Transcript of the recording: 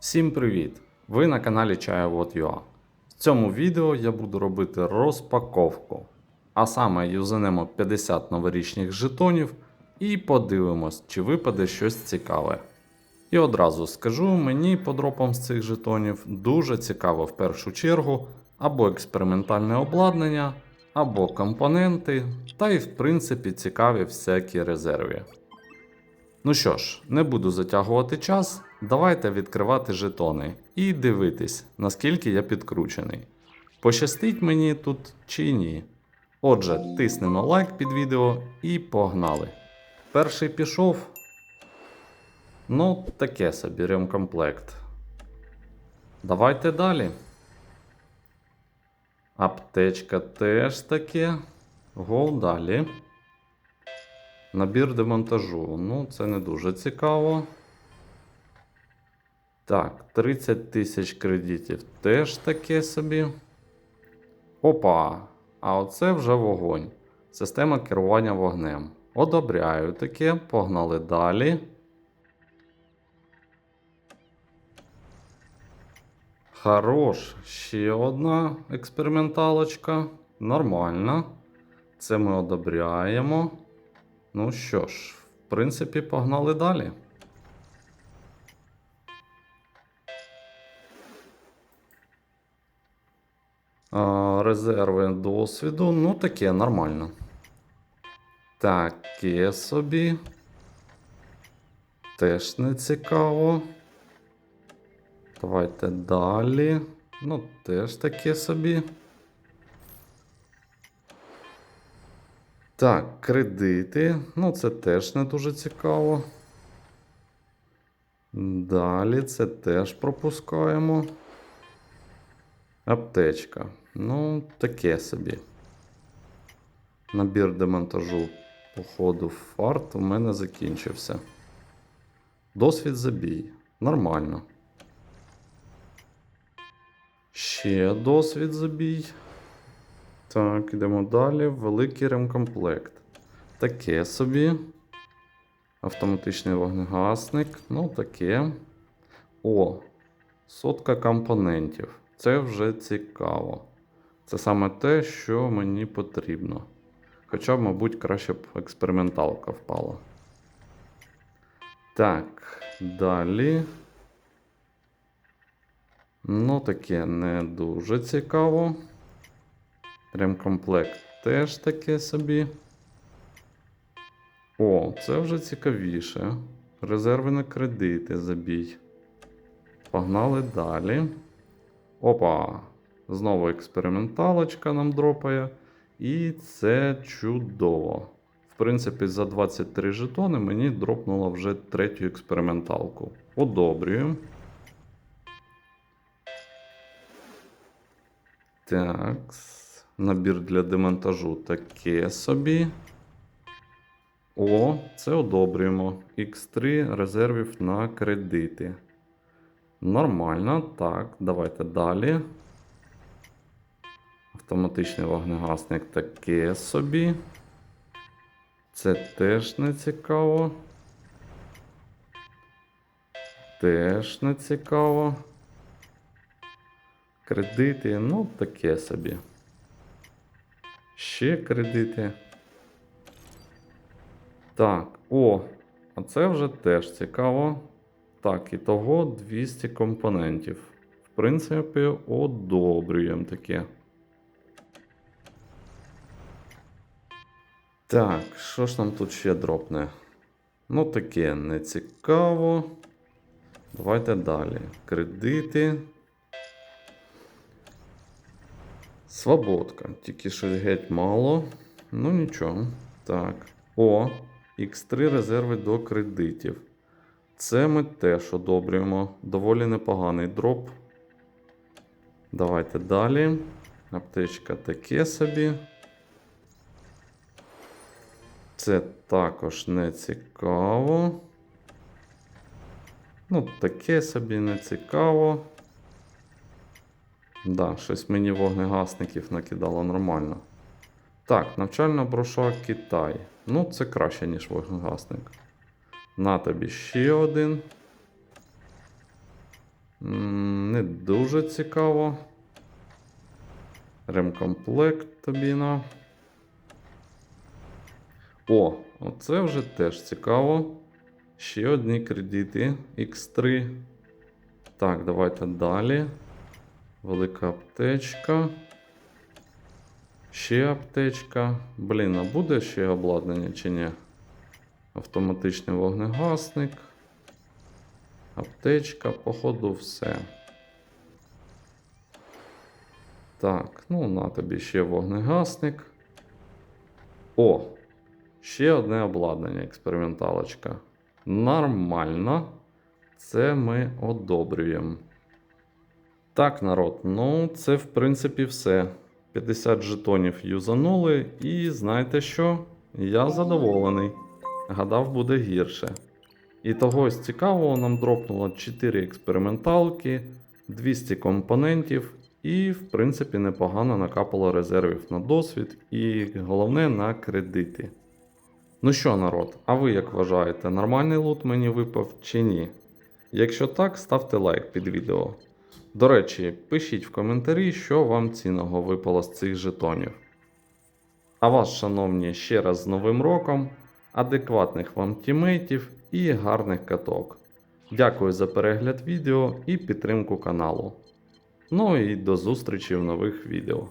Всім привіт! Ви на каналі Чаєвод.ua. В цьому відео я буду робити розпаковку. А саме юзанемо 50 новорічних жетонів і подивимось, чи випаде щось цікаве. І одразу скажу, мені по дропам з цих жетонів дуже цікаво в першу чергу або експериментальне обладнання, або компоненти, та й в принципі цікаві всякі резерви. Ну що ж, не буду затягувати час, давайте відкривати жетони і дивитись, наскільки я підкручений. Пощастить мені тут чи ні. Отже, тиснемо лайк під відео і погнали. Перший пішов. Ну, таке собі ремкомплект. Давайте далі. Аптечка теж таке. Гол далі. Набір демонтажу. Ну, це не дуже цікаво. Так, 30 тисяч кредитів теж таке собі. Опа! А оце вже вогонь. Система керування вогнем. Одобряю таке, погнали далі. Хорош, ще одна експерименталочка. Нормально. Це ми одобряємо. Ну що ж, в принципі, погнали далі. А, резерви досвіду. Ну, таке нормально. Таке собі. Теж не цікаво. Давайте далі. Ну, теж таке собі. Так, кредити. Ну, це теж не дуже цікаво. Далі це теж пропускаємо. Аптечка. Ну, таке собі. Набір демонтажу, походу, фарт у мене закінчився. Досвід забій. Нормально. Ще досвід забій. Так, йдемо далі. Великий ремкомплект. Таке собі. Автоматичний вогнегасник. Ну, таке. О, сотка компонентів. Це вже цікаво. Це саме те, що мені потрібно. Хоча, мабуть, краще б експерименталка впала. Так, далі. Ну, таке не дуже цікаво. Ремкомплект теж таке собі. О, це вже цікавіше. Резерви на кредити забій. Погнали далі. Опа! Знову експерименталочка нам дропає. І це чудово. В принципі, за 23 жетони мені дропнуло вже третю експерименталку. Одобрюємо. Так. Набір для демонтажу таке собі. О, це одобрюємо. X3 резервів на кредити. Нормально. Так, давайте далі. Автоматичний вогнегасник таке собі. Це теж не цікаво. Теж не цікаво. Кредити, ну, таке собі. Ще кредити. Так, о, а це вже теж цікаво. Так, і того 200 компонентів. В принципі, одобрюємо таке. Так, що ж нам тут ще дропне? Ну, таке не цікаво. Давайте далі. Кредити. Свободка. Тільки щось геть мало. Ну нічого. Так. О, X3 резерви до кредитів. Це ми теж одобрюємо. Доволі непоганий дроп. Давайте далі. Аптечка таке собі. Це також не цікаво. Ну, таке собі не цікаво. Да, щось мені вогнегасників накидало нормально. Так, навчальна броша Китай. Ну, це краще, ніж вогнегасник. На тобі ще один. Не дуже цікаво. Ремкомплект тобі на. О, оце вже теж цікаво. Ще одні кредити X3. Так, давайте далі. Велика аптечка. Ще аптечка. Блін, а буде ще обладнання чи ні? Автоматичний вогнегасник. Аптечка, походу, все. Так, ну на тобі ще вогнегасник. О! Ще одне обладнання, експерименталочка. Нормально. Це ми одобрюємо. Так, народ, ну це в принципі все. 50 жетонів юзанули, і знаєте що? Я задоволений. Гадав, буде гірше. І того з цікавого нам дропнуло 4 експерименталки, 200 компонентів, і, в принципі, непогано накапало резервів на досвід і головне на кредити. Ну що, народ, а ви як вважаєте, нормальний лут мені випав чи ні? Якщо так, ставте лайк під відео. До речі, пишіть в коментарі, що вам цінного випало з цих жетонів. А вас, шановні, ще раз з Новим роком, адекватних вам тімейтів і гарних каток. Дякую за перегляд відео і підтримку каналу. Ну і до зустрічі в нових відео.